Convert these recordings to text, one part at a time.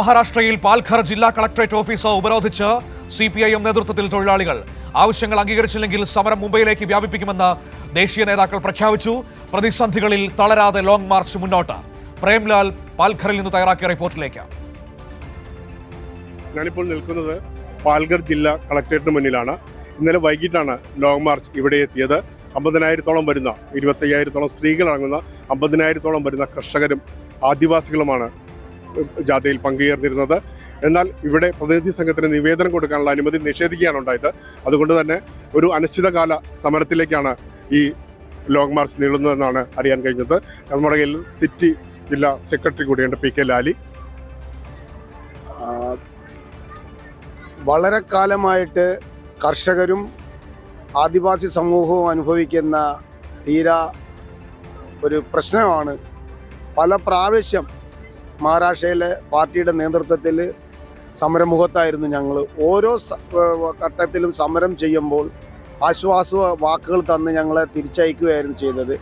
മഹാരാഷ്ട്രയിൽ പാൽഘർ ജില്ലാ collectorate office ഉപരോധിച്ച് സി പി ഐ എം നേതൃത്വത്തിൽ തൊഴിലാളികൾ. ആവശ്യങ്ങൾ അംഗീകരിച്ചില്ലെങ്കിൽ സമരം മുംബൈയിലേക്ക് വ്യാപിപ്പിക്കുമെന്ന് ദേശീയ നേതാക്കൾ പ്രഖ്യാപിച്ചു. പ്രതിസന്ധികളിൽ തളരാതെ ലോങ് മാർച്ച് മുന്നോട്ട്. പ്രേംലാൽ പാൽഘറിൽ നിന്ന് തയ്യാറാക്കിയ റിപ്പോർട്ടിലേക്ക്. ഞാനിപ്പോൾ നിൽക്കുന്നത് പാൽഘർ ജില്ലാ കളക്ടറേറ്റിന് മുന്നിലാണ്. ഇന്നലെ വൈകിട്ടാണ് ലോങ് മാർച്ച് ഇവിടെ എത്തിയത്. അമ്പതിനായിരത്തോളം വരുന്ന ഇരുപത്തയ്യായിരത്തോളം സ്ത്രീകളടങ്ങുന്ന അമ്പതിനായിരത്തോളം വരുന്ന കർഷകരും ആദിവാസികളുമാണ് ജാഥയിൽ പങ്കുചേർന്നിരുന്നത് എന്നാൽ ഇവിടെ പ്രതിനിധി സംഘത്തിന് നിവേദനം കൊടുക്കാനുള്ള അനുമതി നിഷേധിക്കുകയാണ് ഉണ്ടായത്. അതുകൊണ്ട് തന്നെ ഒരു അനിശ്ചിതകാല സമരത്തിലേക്കാണ് ഈ ലോങ് മാർച്ച് നീളുന്നതെന്നാണ് അറിയാൻ കഴിഞ്ഞത്. നമ്മുടെ സിറ്റി ജില്ലാ സെക്രട്ടറി കൂടിയുണ്ട് പി കെ ലാലി. വളരെ കാലമായിട്ട് കർഷകരും ആദിവാസി സമൂഹവും അനുഭവിക്കുന്ന തീരാ ഒരു പ്രശ്നമാണ്. പല പ്രാവശ്യം മഹാരാഷ്ട്രയിലെ പാർട്ടിയുടെ നേതൃത്വത്തിൽ സമരമുഖത്തായിരുന്നു ഞങ്ങൾ ഓരോ ഘട്ടത്തിലും സമരം ചെയ്യുമ്പോൾ ആശ്വാസ വാക്കുകൾ തന്ന് ഞങ്ങളെ തിരിച്ചയക്കുകയായിരുന്നു ചെയ്തത്.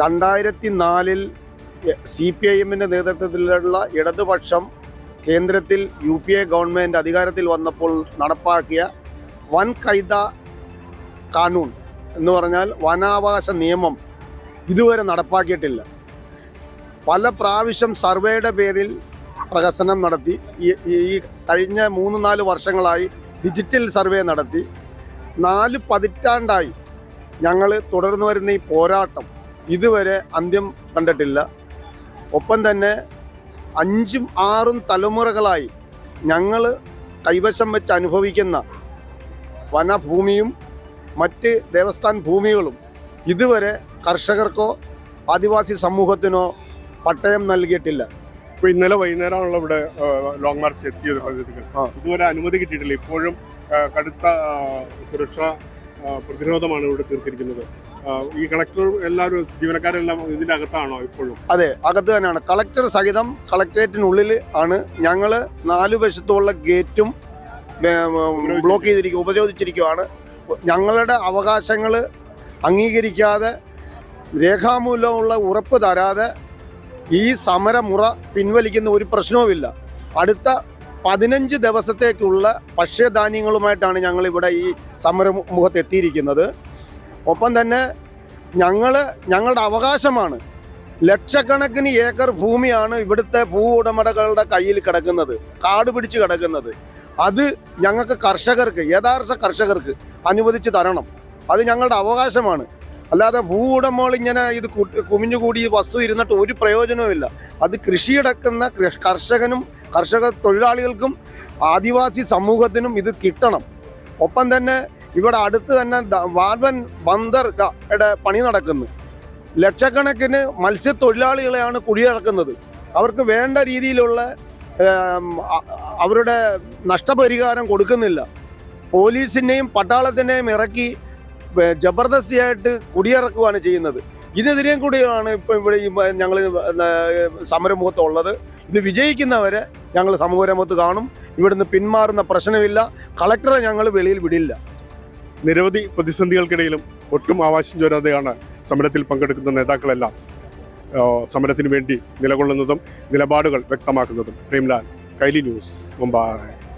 രണ്ടായിരത്തി നാലിൽ സി പി ഐ എമ്മിന്റെ നേതൃത്വത്തിലുള്ള ഇടതുപക്ഷം കേന്ദ്രത്തിൽ യു പി എ ഗവൺമെന്റ് അധികാരത്തിൽ വന്നപ്പോൾ നടപ്പാക്കിയ വൻ കൈത കാനൂൺ എന്ന് പറഞ്ഞാൽ വനാവകാശ നിയമം ഇതുവരെ നടപ്പാക്കിയിട്ടില്ല. പല പ്രാവശ്യം സർവേയുടെ പേരിൽ പ്രഹസനം നടത്തി. ഈ കഴിഞ്ഞ മൂന്ന് നാല് വർഷങ്ങളായി ഡിജിറ്റൽ സർവേ നടത്തി. നാല് പതിറ്റാണ്ടായി ഞങ്ങൾ തുടർന്നു വരുന്ന ഈ പോരാട്ടം ഇതുവരെ അന്ത്യം കണ്ടിട്ടില്ല. ഒപ്പം തന്നെ അഞ്ചും ആറും തലമുറകളായി ഞങ്ങൾ കൈവശം വെച്ച് അനുഭവിക്കുന്ന വനഭൂമിയും മറ്റ് ദേവസ്ഥാൻ ഭൂമികളും ഇതുവരെ കർഷകർക്കോ ആദിവാസി സമൂഹത്തിനോ പട്ടയം നൽകിയിട്ടില്ല. ഇപ്പൊ ഇന്നലെ വൈകുന്നേരമാണല്ലോ ഇവിടെ ലോങ് മാർച്ച് എത്തിയത് ഇതുവരെ അനുമതി കിട്ടിയിട്ടില്ല. ഇപ്പോഴും കടുത്ത സുരക്ഷാ പ്രതിരോധമാണ് ഇവിടെ തീർത്തിരിക്കുന്നത്. ഈ കളക്ടർ എല്ലാവരും ജീവനക്കാരെല്ലാം ഇതിന്റെ അകത്താണോ ഇപ്പോഴും? അതെ അകത്ത് തന്നെയാണ്. കളക്ടർ സഹിതം കളക്ടറേറ്റിനുള്ളിൽ ആണ് ഞങ്ങൾ നാലു വശത്തുള്ള ഗേറ്റും ബ്ലോക്ക് ചെയ്തിരിക്കുക ഉപരോധിച്ചിരിക്കുകയാണ് ഞങ്ങളുടെ അവകാശങ്ങൾ അംഗീകരിക്കാതെ രേഖാമൂലമുള്ള ഉറപ്പ് തരാതെ ഈ സമരമുറ പിൻവലിക്കുന്ന ഒരു പ്രശ്നവുമില്ല. അടുത്ത പതിനഞ്ച് ദിവസത്തേക്കുള്ള ഭക്ഷ്യധാന്യങ്ങളുമായിട്ടാണ് ഞങ്ങളിവിടെ ഈ സമരമുഖത്ത് എത്തിയിരിക്കുന്നത് ഒപ്പം തന്നെ ഞങ്ങൾ ഞങ്ങളുടെ അവകാശമാണ്. ലക്ഷക്കണക്കിന് ഏക്കർ ഭൂമിയാണ് ഇവിടുത്തെ ഭൂ ഉടമകളുടെ കയ്യിൽ കിടക്കുന്നത് കാട് പിടിച്ച് കിടക്കുന്നത്. അത് ഞങ്ങൾക്ക് കർഷകർക്ക് യഥാർത്ഥ കർഷകർക്ക് അനുവദിച്ച് തരണം. അത് ഞങ്ങളുടെ അവകാശമാണ്. അല്ലാതെ ഭൂ ഉടമകൾ ഇങ്ങനെ ഇത് കുമിഞ്ഞു കുമിഞ്ഞുകൂടി വസ്തു ഇരുന്നിട്ട് ഒരു പ്രയോജനവുമില്ല അത് കൃഷിയിടക്കുന്ന കർഷകനും കർഷക തൊഴിലാളികൾക്കും ആദിവാസി സമൂഹത്തിനും ഇത് കിട്ടണം. ഒപ്പം തന്നെ ഇവിടെ അടുത്ത് തന്നെ വാൽവൻ ബന്ദർ പണി നടക്കുന്നു. ലക്ഷക്കണക്കിന് മത്സ്യത്തൊഴിലാളികളെയാണ് കുടിയിറക്കുന്നത്. അവർക്ക് വേണ്ട രീതിയിലുള്ള അവരുടെ നഷ്ടപരിഹാരം കൊടുക്കുന്നില്ല. പോലീസിനെയും പട്ടാളത്തിനെയും ഇറക്കി ജബർദസ്തിയായിട്ട് കുടിയിറക്കുകയാണ് ചെയ്യുന്നത്. ഇതിനെതിരെയും കൂടിയാണ് ഇപ്പം ഇവിടെ ഞങ്ങൾ സമരമുഖത്ത് ഉള്ളത് ഇത് വിജയിക്കുന്നവരെ ഞങ്ങൾ സമരമുഖത്ത് കാണും. ഇവിടുന്ന് പിന്മാറുന്ന പ്രശ്നമില്ല. കളക്ടറെ ഞങ്ങൾ വെളിയിൽ വിടില്ല. നിരവധി പ്രതിസന്ധികൾക്കിടയിലും ഒട്ടും ആവാശം ചോരാതെയാണ് സമരത്തിൽ പങ്കെടുക്കുന്ന നേതാക്കളെല്ലാം സമരത്തിന് വേണ്ടി നിലകൊള്ളുന്നതും നിലപാടുകൾ വ്യക്തമാക്കുന്നതും. പ്രേംലാൽ കൈലി ന്യൂസ് മുംബൈ.